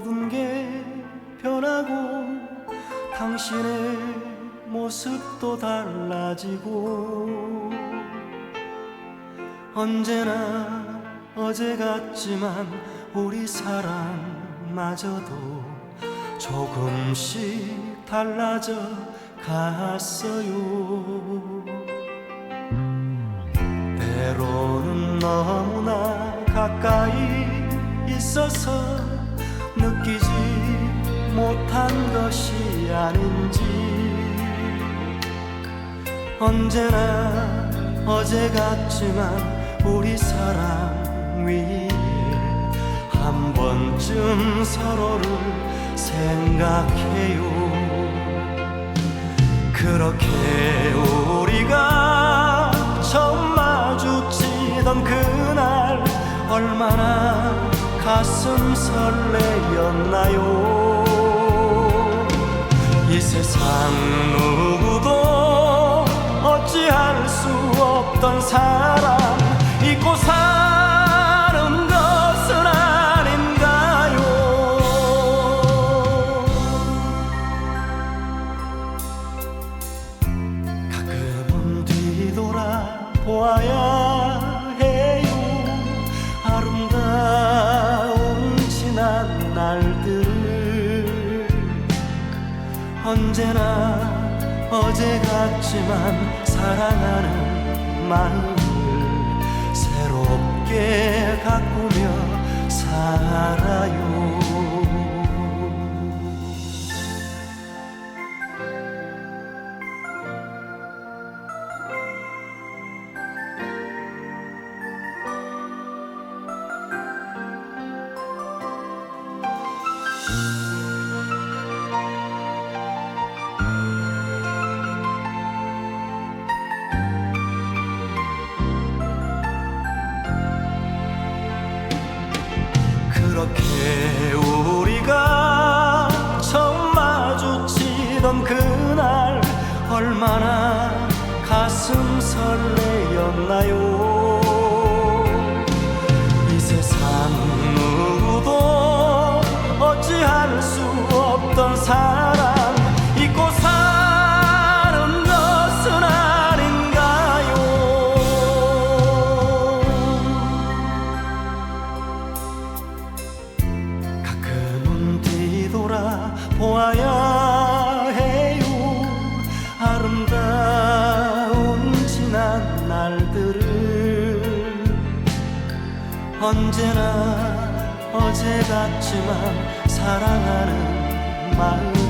모든 게 변하고 당신의 모습도 달라지고 언제나 어제 같지만 우리 사랑마저도 조금씩 달라져 갔어요. 때로는 너무나 가까이 있어서 못한 것이 아닌지. 언제나 어제 같지만 우리 사랑 위에 한 번쯤 서로를 생각해요. 그렇게 우리가 처음 마주치던 그날 얼마나 가슴 설레였나요? 이 세상 누구도 어찌할 수 없던 사람 잊고 사 언제나 어제 같지만 사랑하는 마음을 새롭게 가꾸 그렇게 우리가 처음 마주치던 그날 얼마나 가슴 설레였나요 언제나 어제 같지만 사랑하는 새롭게